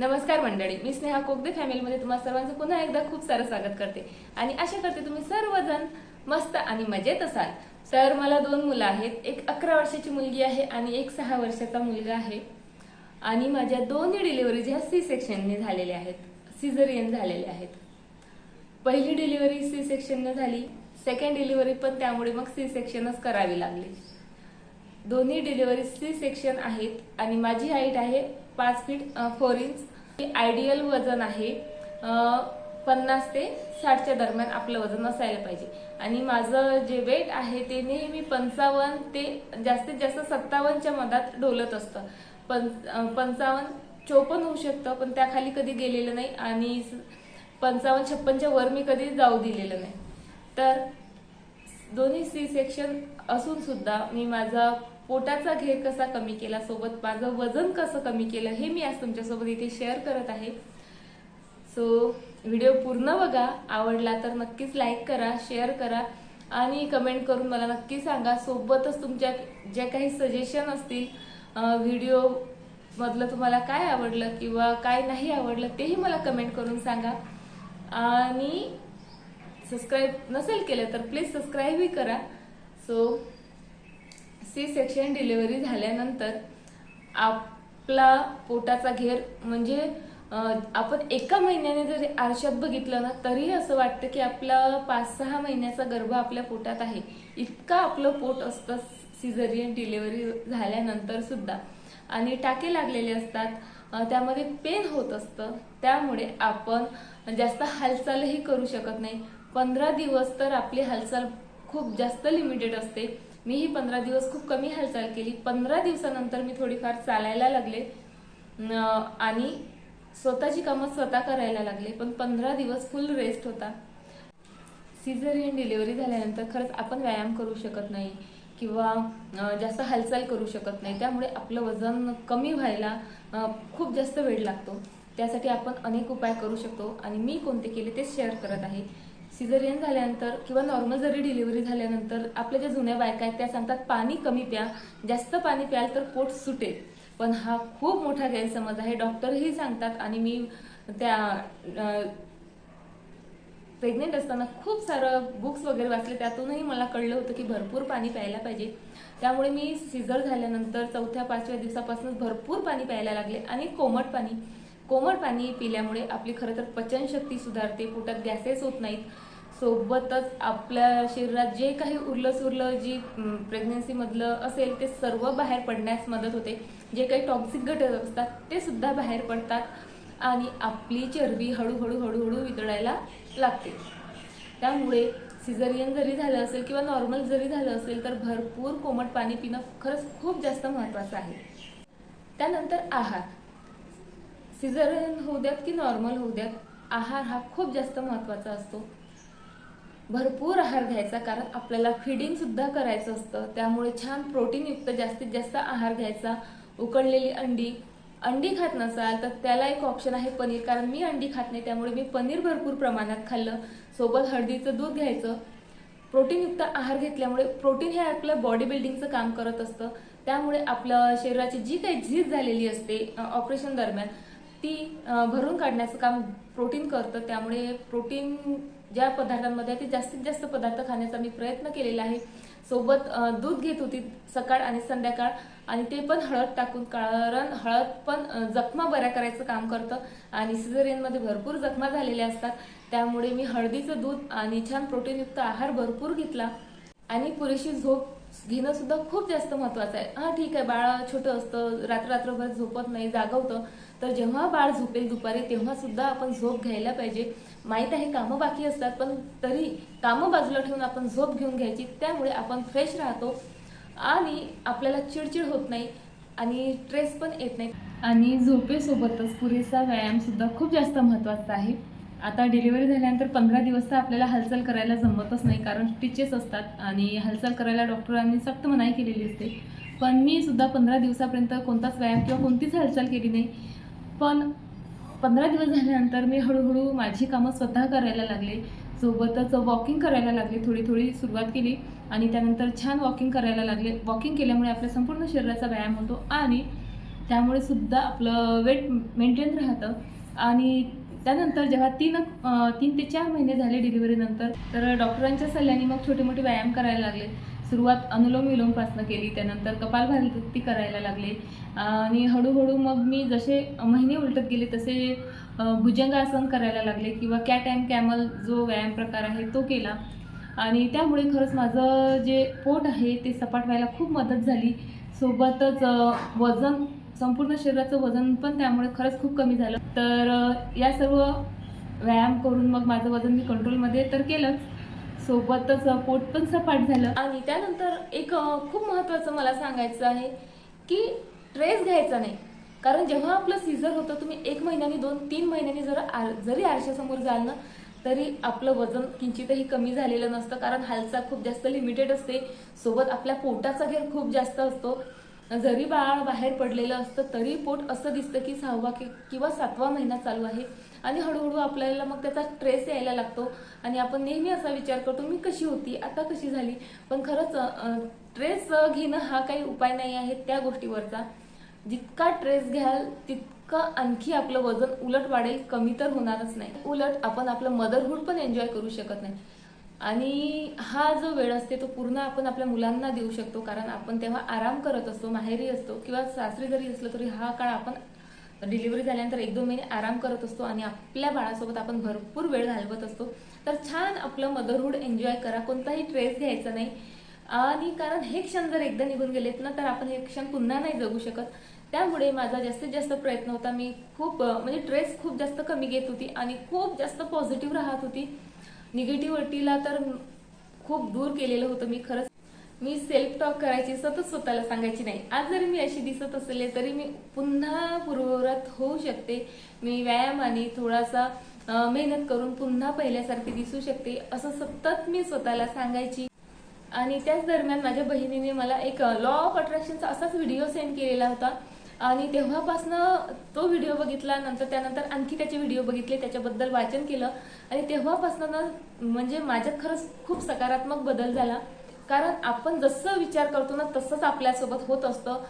नमस्कार मंडळी मी स्नेहा कोगदे फॅमिलीमध्ये तुम्हाला सर्वांचं पुन्हा एकदा खूप सारं स्वागत करते. आणि आशा करते तुम्ही सर्वजण मस्त आणि मजेत असाल. तर मला दोन मुलं आहेत. एक अकरा वर्षाची मुलगी आहे आणि एक सहा वर्षाचा मुलगा आहे. आणि माझ्या दोन्ही डिलिव्हरी ह्या सी सेक्शनने झालेल्या आहेत. सिझरियन झालेल्या आहेत. पहिली डिलिव्हरी सी सेक्शनने झाली. सेकंड डिलिव्हरी पण त्यामुळे मग सी सेक्शनच करावी लागली. दोन्ही डिलिव्हरी सी सेक्शन आहेत आणि माझी हाईट आहे पाच फीट फोर इंच आयडियल वजन आहे पन्नास ते साठच्या दरम्यान आपलं वजन असायला पाहिजे. आणि माझं जे वेट आहे ते नेहमी पंचावन्न ते जास्तीत जास्त सत्तावन्नच्या मधात डोलत असतं. पं पंचावन्न चोपन्न होऊ शकतं पण त्याखाली कधी गेलेलं नाही आणि पंचावन्न छप्पनच्या वर मी कधी जाऊ दिलेलं नाही. तर दोन्ही सी सेक्शन असून सुद्धा मी माझा पोटाचा घेर कसा कमी केला सोबत माझं वजन कसं कमी केलं हे मी आज तुमच्यासोबत इथे शेअर करत आहे. सो व्हिडिओ पूर्ण बघा. आवडला तर नक्कीच लाईक करा शेअर करा आणि कमेंट करून मला नक्की सांगा. सोबतच तुमच्या ज्या काही सजेशन असतील व्हिडिओ मधलं तुम्हाला काय आवडलं किंवा काय नाही आवडलं तेही मला कमेंट करून सांगा. आणि सबस्क्राईब नसेल केलं तर प्लीज सबस्क्राईबही करा. सो सी सेक्शन डिलिव्हरी झाल्यानंतर आपला पोटाचा घेर म्हणजे आपण एका महिन्याने जरी आरशात बघितलं ना तरी असं वाटतं की आपला पाच सहा महिन्याचा गर्भ आपल्या पोटात आहे. इतका आपलं पोट असतं सिझरियन डिलिव्हरी झाल्यानंतर सुद्धा. आणि टाके लागलेले असतात त्यामध्ये पेन होत असतं. त्यामुळे आपण जास्त हालचालही करू शकत नाही. पंधरा दिवस तर आपली हालचाल खूप जास्त लिमिटेड असते. मी ही पंधरा दिवस खूप कमी हालचाल केली. पंधरा दिवसानंतर मी थोडीफार चालायला लागले. आणि स्वतःची कामं स्वतः करायला लागले. पण पंधरा दिवस फुल रेस्ट होता. सिझरियन डिलिव्हरी झाल्यानंतर खरंच आपण व्यायाम करू शकत नाही किंवा जास्त हालचाल करू शकत नाही. त्यामुळे आपलं वजन कमी व्हायला खूप जास्त वेळ लागतो. त्यासाठी आपण अनेक उपाय करू शकतो. आणि मी कोणते केले ते शेअर करत आहे. सिझरियन झाल्यानंतर किंवा नॉर्मल जरी डिलिव्हरी झाल्यानंतर आपल्या ज्या जुन्या बायका आहेत त्या सांगतात पाणी कमी प्या जास्त पाणी प्याल तर पोट सुटेल पण हा खूप मोठा गैरसमज आहे. डॉक्टरही सांगतात आणि मी त्या प्रेग्नेंट असताना खूप सारं बुक्स वगैरे वाचले. त्यातूनही मला कळलं होतं की भरपूर पाणी प्यायला पाहिजे. त्यामुळे मी सिझर झाल्यानंतर चौथ्या पाचव्या दिवसापासून भरपूर पाणी प्यायला लागले आणि कोमट पाणी. कोमट पाणी पिल्यामुळे आपली खरं तर पचनशक्ती सुधारते पोटात गॅसेस होत नाहीत. सोबतच आपल्या शरीरात जे काही उरलं सुरलं जी प्रेग्नन्सीमधलं असेल ते सर्व बाहेर पडण्यास मदत होते. जे काही टॉक्सिक घटक असतात ते सुद्धा बाहेर पडतात आणि आपली चरबी हळूहळू हळूहळू वितळायला लागते. त्यामुळे सिझरियन जरी झालं असेल किंवा नॉर्मल जरी झालं असेल तर भरपूर कोमट पाणी पिणं खरंच खूप जास्त महत्त्वाचं आहे. त्यानंतर आहार. सिझरन होऊ द्यात की नॉर्मल होऊ द्यात आहार हा खूप जास्त महत्त्वाचा असतो. भरपूर आहार घ्यायचा कारण आपल्याला फिडिंग सुद्धा करायचं असतं. त्यामुळे छान प्रोटीनयुक्त जास्तीत जास्त आहार घ्यायचा. उकडलेली अंडी अंडी खात नसाल तर त्याला एक ऑप्शन आहे पनीर. कारण मी अंडी खात नाही त्यामुळे मी पनीर भरपूर प्रमाणात खाल्लं. सोबत हळदीचं दूध घ्यायचं. प्रोटीनयुक्त आहार घेतल्यामुळे प्रोटीन हे आपलं बॉडी बिल्डिंगचं काम करत असतं. त्यामुळे आपल्या शरीराची जी काही झीज झालेली असते ऑपरेशन दरम्यान ती भरून काढण्याचं काम प्रोटीन करतं. त्यामुळे प्रोटीन ज्या पदार्थांमध्ये आहे ते जास्तीत जास्त पदार्थ खाण्याचा मी प्रयत्न केलेला आहे. सोबत दूध घेत होती सकाळ आणि संध्याकाळ आणि ते पण हळद टाकून कारण हळद पण जखमा बऱ्या करायचं काम करतं आणि सिझरियनमध्ये भरपूर जखमा झालेल्या असतात. त्यामुळे मी हळदीचं दूध आणि छान प्रोटीनयुक्त आहार भरपूर घेतला. आणि पुरेशी झोप घेणं सुद्धा खूप जास्त महत्वाचं आहे. हा ठीक आहे बाळ छोटं असतं रात्र रात्रभर झोपत नाही जागवतं. तर जेव्हा बाळ झोपेल दुपारी तेव्हा सुद्धा आपण झोप घ्यायला पाहिजे. माहीत आहे कामं बाकी असतात पण तरी कामं बाजूला ठेवून आपण झोप घेऊन घ्यायची. त्यामुळे आपण फ्रेश राहतो आणि आपल्याला चिडचिड होत नाही आणि स्ट्रेस पण येत नाही. आणि झोपेसोबतच पुरेसा व्यायामसुद्धा खूप जास्त महत्त्वाचा आहे. आता डिलिव्हरी झाल्यानंतर पंधरा दिवस तर आपल्याला हालचाल करायला जमतच नाही कारण स्टिचेस असतात आणि हालचाल करायला डॉक्टरांनी सक्त मनाई केलेली असते. पण मी सुद्धा पंधरा दिवसापर्यंत कोणताच व्यायाम किंवा कोणतीच हालचाल केली नाही. पण पंधरा दिवस झाल्यानंतर मी हळूहळू माझी कामं स्वतः करायला लागले. सोबतच वॉकिंग करायला लागले थोडी थोडी सुरुवात केली आणि त्यानंतर छान वॉकिंग करायला लागले. वॉकिंग केल्यामुळे आपल्या संपूर्ण शरीराचा व्यायाम होतो आणि त्यामुळे सुद्धा आपलं वेट मेंटेन राहतं. आणि त्यानंतर जेव्हा तीन तीन ते चार महिने झाले डिलिव्हरीनंतर तर डॉक्टरांच्या सल्ल्याने मग छोटे मोठे व्यायाम करायला लागले. सुरुवात अनुलोम विलोमपासनं केली त्यानंतर कपालभाती करायला लागले. आणि हळूहळू मग मी जसे महिने उलटत गेले तसे भुजंगासन करायला लागले किंवा कॅट अँड कॅमल जो व्यायाम प्रकार आहे तो केला. आणि त्यामुळे खरंच माझं जे पोट आहे ते सपाट व्हायला खूप मदत झाली. सोबतच वजन संपूर्ण शरीराचं वजन पण त्यामुळे खरंच खूप कमी झालं. तर या सर्व व्यायाम करून मग माझं वजन मी कंट्रोलमध्ये तर केलंच. सोबतच पोट पण सपाट झालं. आणि त्यानंतर एक खूप महत्त्वाचं मला सांगायचं आहे की ट्रेस घ्यायचा नाही. कारण जेव्हा आपलं सीझर होतं तुम्ही एक महिन्यानी दोन तीन महिन्यांनी जर आर जरी आरशासमोर जाल ना तरी आपलं वजन किंचितही कमी झालेलं नसतं. कारण हालचाल खूप जास्त लिमिटेड असते. सोबत आपल्या पोटाचा घेर खूप जास्त असतो. जरी बाळ बाहेर पडलेलं असतं तरी पोट असं दिसतं की सहावा किंवा सातवा महिना चालू आहे. आणि हळूहळू आपल्याला मग त्याचा ट्रेस यायला लागतो. आणि आपण नेहमी असा विचार करतो मी कशी होती? आता कशी झाली? पण खरंच ट्रेस घेणं हा काही उपाय नाही आहे त्या गोष्टीवरचा. जितका ट्रेस घ्याल तितकं आणखी आपलं वजन उलट वाढेल कमी तर होणारच नाही. उलट आपण आपलं मदरहूड पण एन्जॉय करू शकत नाही. आणि हा जो वेळ असते तो पूर्ण आपण आपल्या मुलांना देऊ शकतो. कारण आपण तेव्हा आराम करत असतो माहेरी असतो किंवा सासरी जरी असलो तरी हा काळ आपण डिलिव्हरी झाल्यानंतर एक दोन महिने आराम करत असतो आणि आपल्या बाळासोबत आपण भरपूर वेळ घालवत असतो. तर छान आपलं मदरहूड एन्जॉय करा. कोणताही ट्रेस घ्यायचा नाही. आणि कारण हे क्षण जर एकदा निघून गेलेत ना तर आपण हे क्षण पुन्हा नाही जगू शकत. त्यामुळे माझा जास्तीत जास्त प्रयत्न होता. मी खूप म्हणजे ट्रेस खूप जास्त कमी घेत होती आणि खूप जास्त पॉझिटिव्ह राहत होती. निगेटिव्हिटीला तर खूप दूर केलेलं होतं मी खरंच. मी सेल्फ टॉक करायची सतत स्वतःला सांगायची नाही. आज जरी मी अशी दिसत असले तरी मी पुन्हा पूर्ववत होऊ शकते. मी व्यायामाने थोडासा मेहनत करून पुन्हा पहिल्यासारखी दिसू शकते असं सतत मी स्वतःला सांगायची. आणि त्याच दरम्यान माझ्या बहिणीने मला एक लॉ ऑफ अट्रॅक्शनचा असाच व्हिडिओ सेंड केलेला होता. आणि तेव्हापासनं तो व्हिडिओ बघितला नंतर त्यानंतर आणखी त्याचे व्हिडिओ बघितले त्याच्याबद्दल वाचन केलं. आणि तेव्हापासनं म्हणजे माझ्यात खरंच खूप सकारात्मक बदल झाला. कारण आपण जसं विचार करतो ना तसंच आपल्यासोबत होत असतं.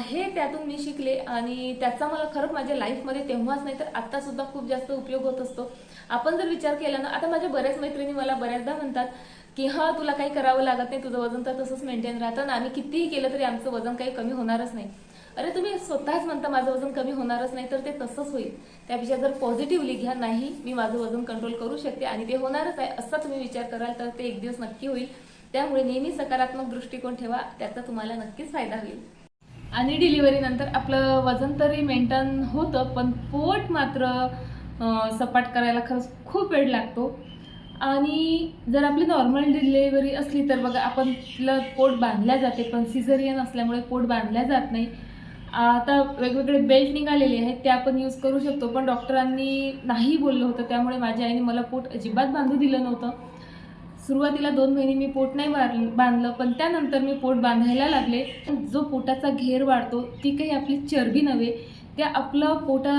हे त्यातून मी शिकले आणि त्याचा मला खरंच माझ्या लाईफमध्ये तेव्हाच नाही तर आता सुद्धा खूप जास्त उपयोग होत असतो. आपण जर विचार केला ना आता माझ्या बऱ्याच मैत्रिणी मला बऱ्याचदा म्हणतात की हा तुला काही करावं लागत नाही तुझं वजन तर तसंच मेंटेन राहतं ना आम्ही कितीही केलं तरी आमचं वजन काही कमी होणारच नाही. अरे तुम्ही स्वतःच म्हणता माझं वजन कमी होणारच नाही तर ते तसंच होईल. त्यापेक्षा जर पॉझिटिव्हली घ्या नाही मी माझं वजन कंट्रोल करू शकते आणि ते होणारच आहे असा तुम्ही विचार कराल तर ते एक दिवस नक्की होईल. त्यामुळे नेहमी सकारात्मक दृष्टिकोन ठेवा त्याचा तुम्हाला नक्कीच फायदा होईल. आणि डिलिव्हरी नंतर आपलं वजन तरी मेंटेन होतं पण पोट मात्र सपाट करायला खरंच खूप वेळ लागतो. आणि जर आपली नॉर्मल डिलिव्हरी असली तर बघा आपण पोट बांधल्या जाते पण सिझरियन असल्यामुळे पोट बांधल्या जात नाही. आता वेगवेगळे बेल्ट निघालेले आहेत ते आपण यूज करू शकतो पण डॉक्टरांनी नाही बोललं होतं त्यामुळे माझ्या आईने मला पोट अजिबात बांधू दिलं नव्हतं. सुरुवातीला दोन महिने मी पोट नाही बार- बांधलं पण त्यानंतर मी पोट बांधायला लागले. जो पोटाचा घेर वाढतो ती काही आपली चरबी नव्हे त्या आपलं पोटा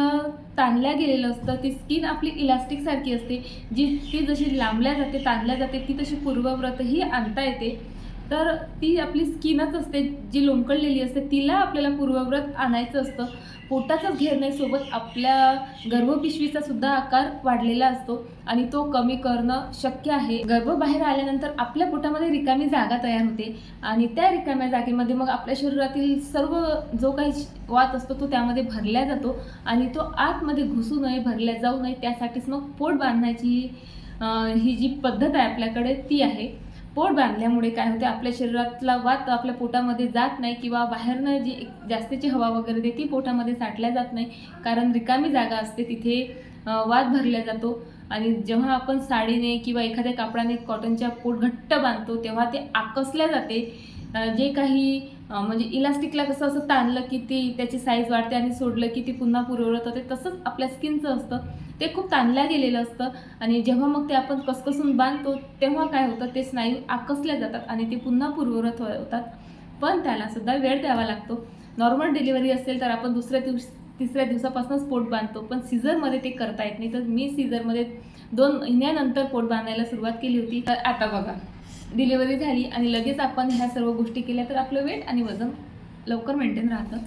ताणल्या गेलेलं असतं ती स्किन आपली इलास्टिकसारखी असते. जी ती जशी लांबल्या जाते ताणल्या जाते ती तशी पूर्वव्रतही आणता येते. तर ती आपली स्किनच असते जी लोंबकळलेली असते तिला आपल्याला पूर्वव्रत आणायचं असतं. पोटाचाच घेर सोबत आपल्या गर्भपिशवीचा सुद्धा आकार वाढलेला असतो आणि तो कमी करणं शक्य आहे. गर्भ बाहेर आल्यानंतर आपल्या पोटामध्ये रिकामी जागा तयार होते आणि त्या रिकाम्या जागेमध्ये मग आपल्या शरीरातील सर्व जो काही वात असतो तो त्यामध्ये भरला जातो आणि तो आतमध्ये घुसू नये भरल्या जाऊ नये त्यासाठीच मग पोट बांधण्याची ही जी पद्धत आहे आपल्याकडे ती आहे. पोट बांधल्यामुळे काय होते? आपल्या शरीरातला वात आपल्या पोटामध्ये जात नाही किंवा बाहेरनं जी एक जास्तीची हवा वगैरे ते ती पोटामध्ये साठल्या जात नाही. कारण रिकामी जागा असते तिथे वाद वात भरला जातो. आणि जेव्हा आपण साडीने किंवा एखाद्या कापडाने कॉटनच्या पोट घट्ट बांधतो तेव्हा ते आकसल्या जाते. जे काही म्हणजे इलास्टिकला कसं असं ताणलं की ती त्याची साईज वाढते आणि सोडलं की ती पुन्हा पुरवळत होते तसंच आपल्या स्किनचं असतं. ते खूप ताणल्या गेलेलं असतं आणि जेव्हा मग ते आपण कसकसून बांधतो तेव्हा काय होतं ते स्नायू आकसल्या जातात आणि ते पुन्हा पूर्ववत हो- होतात. पण त्याला सुद्धा वेळ द्यावा लागतो. नॉर्मल डिलिव्हरी असेल तर आपण दुसऱ्या दिवस तिसऱ्या दिवसापासूनच पोट बांधतो पण सीझरमध्ये ते करता येत नाही. तर मी सीझरमध्ये दोन महिन्यानंतर पोट बांधायला सुरुवात केली होती. तर आता बघा. डिलिव्हरी झाली आणि लगेच आपण ह्या सर्व गोष्टी केल्या तर आपलं वेट आणि वजन लवकर मेंटेन राहतं.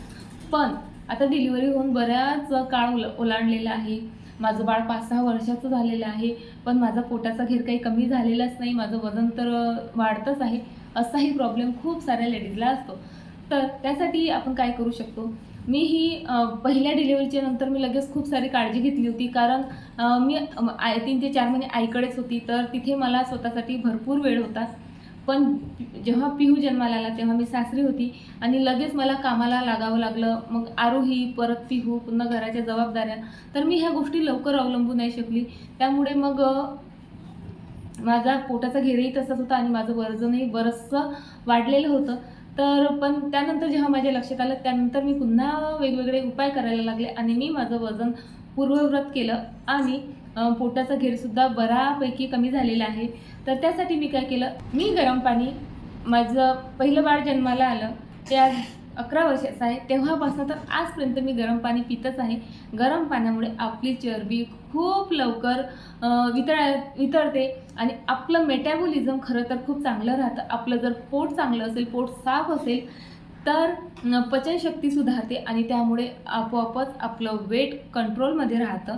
पण आता डिलिव्हरी होऊन बऱ्याच काळ ओला ओलांडलेला आहे. माझं बाळ पाच सहा वर्षाचं झालेलं आहे पण माझा पोटाचा घेर काही कमी झालेलाच नाही. माझं वजन तर वाढतंच आहे. असाही प्रॉब्लेम खूप साऱ्या लेडीजला असतो. तर त्यासाठी आपण काय करू शकतो? मी ही पहिल्या डिलेवरीच्या नंतर मी लगेच खूप सारी काळजी घेतली होती. कारण मी आय तीन ते चार महिने आईकडेच होती. तर तिथे मला स्वतःसाठी भरपूर वेळ होता. पण जेव्हा पिहू जन्माला आला तेव्हा मी सासरी होती. आणि लगेच मला कामाला लागावं लागलं. मग आरोही परत पिहू पुन्हा घराच्या जबाबदाऱ्या. तर मी ह्या गोष्टी लवकर अवलंबू नाही शकली. त्यामुळे मग माझा पोटाचा घेरही तसाच होता आणि माझं वजनही बरंचसं वाढलेलं होतं. तर पण त्यानंतर जेव्हा माझ्या लक्षात आलं त्यानंतर मी पुन्हा वेगवेगळे उपाय करायला लागले आणि मी माझं वजन पूर्वव्रत केलं आणि पोटाचा घेरसुद्धा बऱ्यापैकी कमी झालेला आहे. तर त्यासाठी मी काय केलं मी गरम पाणी माझं पहिलं बाळ जन्माला आलं त्या अकरा वर्षाचा आहे. तेव्हापासून तर आजपर्यंत मी गरम पाणी पितच आहे. गरम पाण्यामुळे आपली चरबी खूप लवकर वितळ वितळते आणि आपलं मेटॅबॉलिझम खरं तर खूप चांगलं राहतं. आपलं जर पोट चांगलं असेल पोट साफ असेल तर पचनशक्ती सुधारते आणि त्यामुळे आपोआपच आपलं वेट कंट्रोलमध्ये राहतं.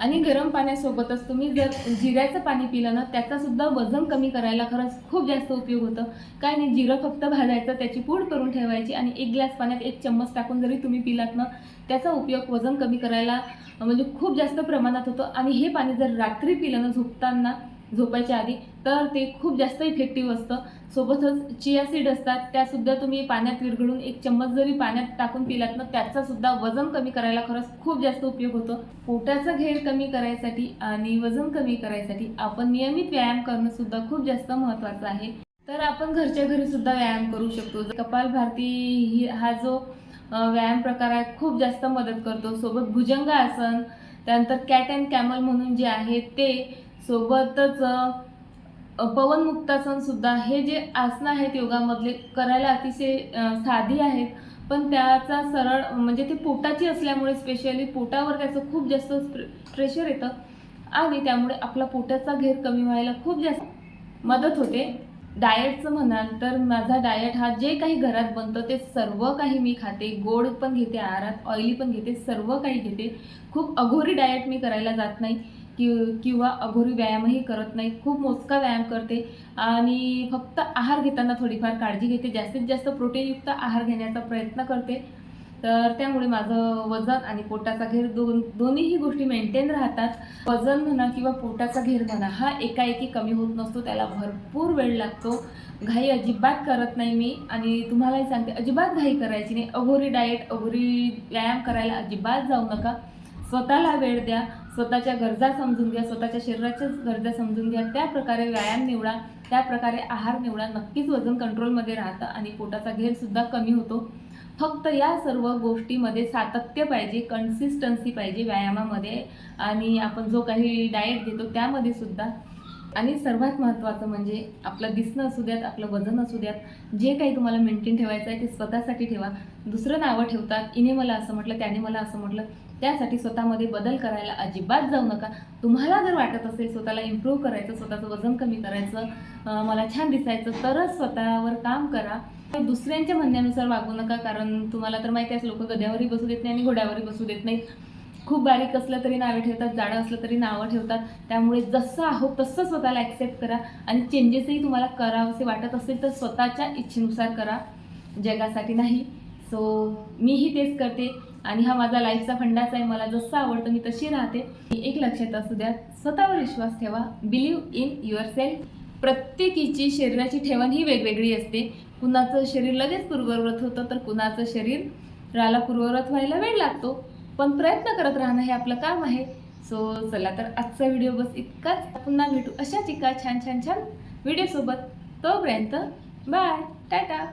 आणि गरम पाण्यासोबतच तुम्ही जर जिऱ्याचं पाणी पिलं ना त्याचा सुद्धा वजन कमी करायला खरंच खूप जास्त उपयोग होतं. काय नाही जिरं फक्त भाजायचं त्याची पूड करून ठेवायची आणि एक ग्लास पाण्यात एक चम्मच टाकून जरी तुम्ही पिलात ना त्याचा उपयोग वजन कमी करायला म्हणजे खूप जास्त प्रमाणात होतं. आणि हे पाणी जर रात्री पिलं ना झोपताना झोपायच्या आधी तर ते खूप जास्त इफेक्टिव्ह असतं. सोबतच चिया सीड असतात त्यासुद्धा तुम्ही पाण्यात विरघळून एक चम्मच जरी पाण्यात टाकून पिलात ना त्याचा सुद्धा वजन कमी करायला खरंच खूप जास्त उपयोग होतो. पोटाचा घेर कमी करायसाठी आणि वजन कमी करायसाठी आपण नियमित व्यायाम करणं सुद्धा खूप जास्त महत्त्वाचं आहे. तर आपण घरच्या घरी सुद्धा व्यायाम करू शकतो. कपाल भारती ही हा जो व्यायाम प्रकार आहे खूप जास्त मदत करतो. सोबत भुजंग आसन त्यानंतर कॅट अँड कॅमल म्हणून जे आहे ते सोबतच पवन पवनमुक्तासन सुद्धा हे जे आसनं आहेत योगामधले करायला अतिशय साधी आहेत. पण त्याचा सरळ म्हणजे ते पोटाची असल्यामुळे स्पेशली पोटावर त्याचं खूप जास्त प्रेशर येतं. आणि त्यामुळे आपला पोटाचा घेर कमी व्हायला खूप जास्त मदत होते. डाएटचं म्हणाल तर माझा डाएट हा जे काही घरात बनतं ते सर्व काही मी खाते. गोड पण घेते आहारात ऑइली पण घेते सर्व काही घेते. खूप अघोरी डाएट मी करायला जात नाही. कि किंवा अघोरी व्यायामही करत नाही. खूप मोजका व्यायाम करते. आणि फक्त आहार घेताना थोडीफार काळजी घेते. जास्तीत जास्त प्रोटीनयुक्त आहार घेण्याचा प्रयत्न करते. तर त्यामुळे माझं वजन आणि पोटाचा घेर दोन दोन्हीही गोष्टी मेंटेन राहतात. वजन म्हणा किंवा पोटाचा घेर म्हणा हा एकाएकी कमी होत नसतो. त्याला भरपूर वेळ लागतो. घाई अजिबात करत नाही मी. आणि तुम्हालाही सांगते अजिबात घाई करायची नाही. अघोरी डाएट अघोरी व्यायाम करायला अजिबात जाऊ नका. स्वतःला वेळ द्या. स्वतःच्या गरजा समजून घ्या स्वतःच्या शरीराच्याच गरजा समजून घ्या. त्या प्रकारे व्यायाम निवडा त्या प्रकारे आहार निवडा. नक्कीच वजन कंट्रोलमध्ये राहतं आणि पोटाचा घेरसुद्धा कमी होतो. फक्त या सर्व गोष्टीमध्ये सातत्य पाहिजे कन्सिस्टन्सी पाहिजे व्यायामामध्ये आणि आपण जो काही डाएट घेतो त्यामध्ये सुद्धा. आणि सर्वात महत्त्वाचं म्हणजे आपलं दिसणं असू द्यात आपलं वजन असू द्यात जे काही तुम्हाला मेंटेन ठेवायचं आहे ते स्वतःसाठी ठेवा. दुसरं नावं ठेवतात इने मला असं म्हटलं त्याने मला असं म्हटलं. त्यासाठी स्वतःमध्ये बदल करायला अजिबात जाऊ नका. तुम्हाला जर वाटत असेल स्वतःला इम्प्रूव्ह करायचं स्वतःचं वजन कमी करायचं मला छान दिसायचं तरच स्वतःवर काम करा. दुसऱ्यांच्या म्हणण्यानुसार वागू नका कारण तुम्हाला तर माहिती आहे लोक गद्यावरही बसू देत नाही आणि घोड्यावरही बसू देत नाहीत. खूप बारीक असलं तरी नावे ठेवतात जाडं असलं तरी नावं ठेवतात. त्यामुळे जसं आहो तसं स्वतःला ॲक्सेप्ट करा आणि चेंजेसही तुम्हाला करावंसे वाटत असेल तर स्वतःच्या इच्छेनुसार करा. जगासाठी नाही. सो मीही तेच करते. आणि हा माझा लाईफचा फंडाच आहे मला जसं आवडतं मी तशी राहते. एक लक्षात असू द्या स्वतःवर विश्वास ठेवा. बिलीव्ह इन युअर सेल्फ प्रत्येकीची शरीराची ठेवण ही वेगवेगळी असते. कुणाचं शरीर लगेच पूर्ववत होतं तर कुणाचं शरीराला पूर्वव्रत व्हायला वेळ लागतो. पण प्रयत्न करत राहणं हे आपलं काम आहे. सो चला तर आजचा व्हिडिओ बस इतकाच. पुन्हा भेटू अशाच एका छान छान छान व्हिडिओसोबत तोपर्यंत बाय टाटा